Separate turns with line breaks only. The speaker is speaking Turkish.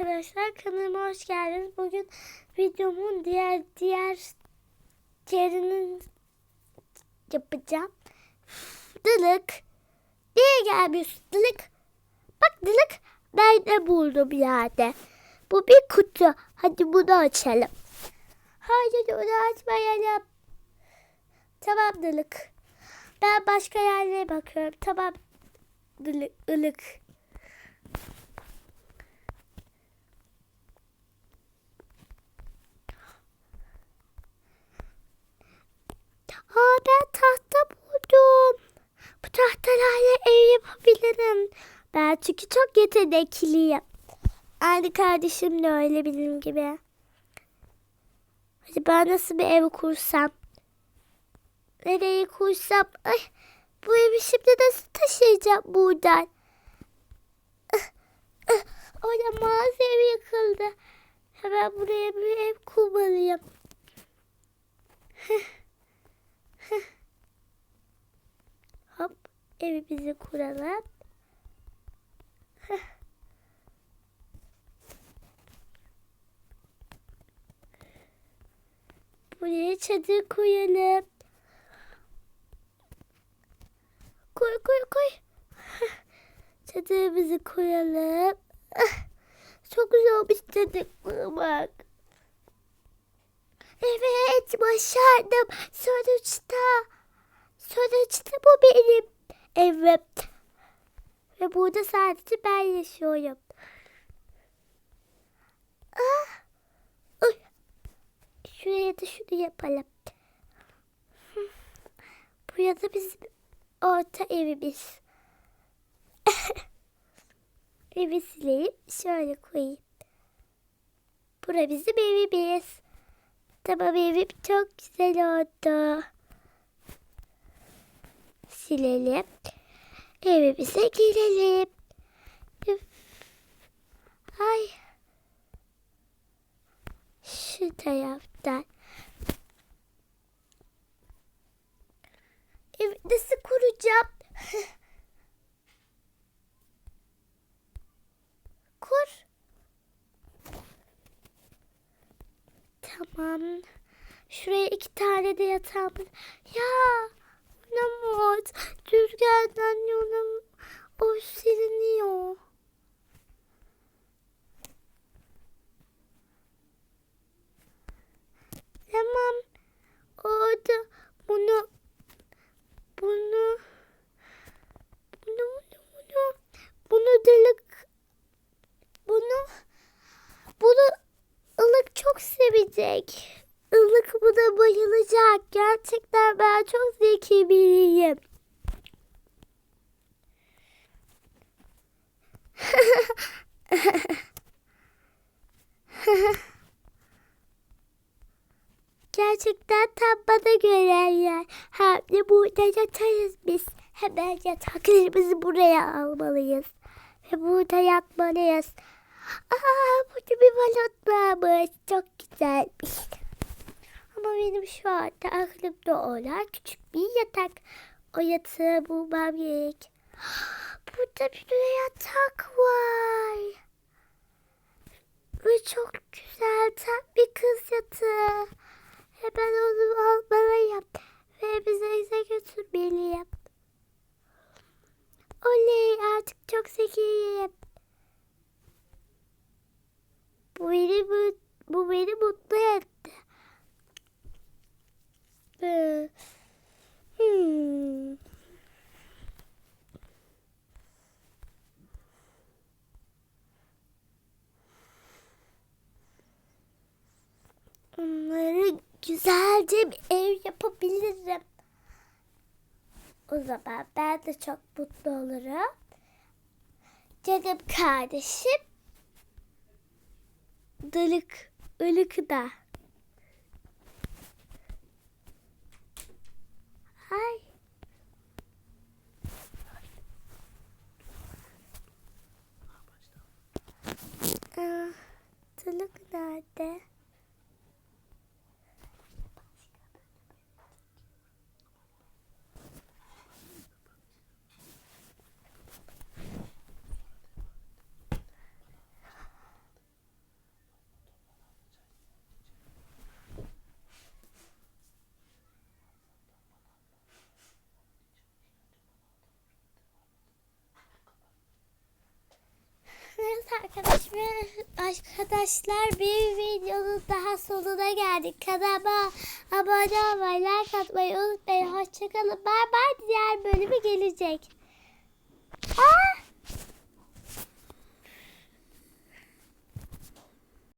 arkadaşlar kanalıma hoş geldiniz. Bugün videomun diğer diğer yerini yapacağım. Dılık. Niye gelmiyorsun Dılık? Bak Dılık ben de buldum yerde. Bu bir kutu. Hadi bunu açalım. Hayır onu açmayalım. Tamam Dılık. Ben başka yerlere bakıyorum. Tamam Dılık. ılık. Aa ben tahta buldum. Bu tahtalarla ev yapabilirim. Ben çünkü çok yetenekliyim. Aynı kardeşim de öyle benim gibi. Hadi ben nasıl bir ev kursam? Nereye kursam? Ay, bu evi şimdi nasıl taşıyacağım buradan? Ah, Olamaz ev yıkıldı. Hemen buraya bir ev kurmalıyım. Evimizi kuralım. Heh. Buraya çadır koyalım. Koy koy koy. Heh. Çadırımızı koyalım. Çok güzel olmuş çadır kurmak. Evet başardım. Sonuçta. Sonuçta bu benim evim. Ve burada sadece ben yaşıyorum. Ah. Uy. Şuraya da şunu yapalım. Hı. Buraya da bizim orta evimiz. Evi sileyim. Şöyle koyayım. Bura bizim evimiz. Tamam evim çok güzel oldu. Silelim. Evimize girelim. Ay. Şu taraftan. Evi nasıl kuracağım? Kur. Tamam. Şuraya iki tane de yatağımız. Ya. Olamaz. Rüzgardan yolum. O siliniyor. Tamam. Orada bunu bunu bunu bunu bunu bunu delik bunu bunu ılık çok sevecek. Bayılacak. Gerçekten ben çok zeki biriyim. Gerçekten tam bana göre yer. Hem de burada yatarız biz. Hemen yataklarımızı buraya almalıyız. Ve burada yatmalıyız. Aa, burada bir balon varmış. Çok güzelmiş. Ama benim şu anda aklımda olan küçük bir yatak. O yatağı bulmam gerek. Burada bir yatak var. Ve çok güzel tam bir kız yatağı. Hemen onu almalıyım. Ve bize ise götürmeliyim. Oley artık çok zekiyim. Bu beni, bu, bu beni mutlu etti. Ee, Hmm. Onları güzelce bir ev yapabilirim. O zaman ben de çok mutlu olurum. Canım kardeşim. Dılık, ılık da. Ay. Aa, Dılık nerede? Arkadaşlar, arkadaşlar bir videonun daha sonuna geldik. Kanalıma abone olmayı, like atmayı unutmayın. Hoşçakalın. Bay bay. Diğer bölümü gelecek. Aa!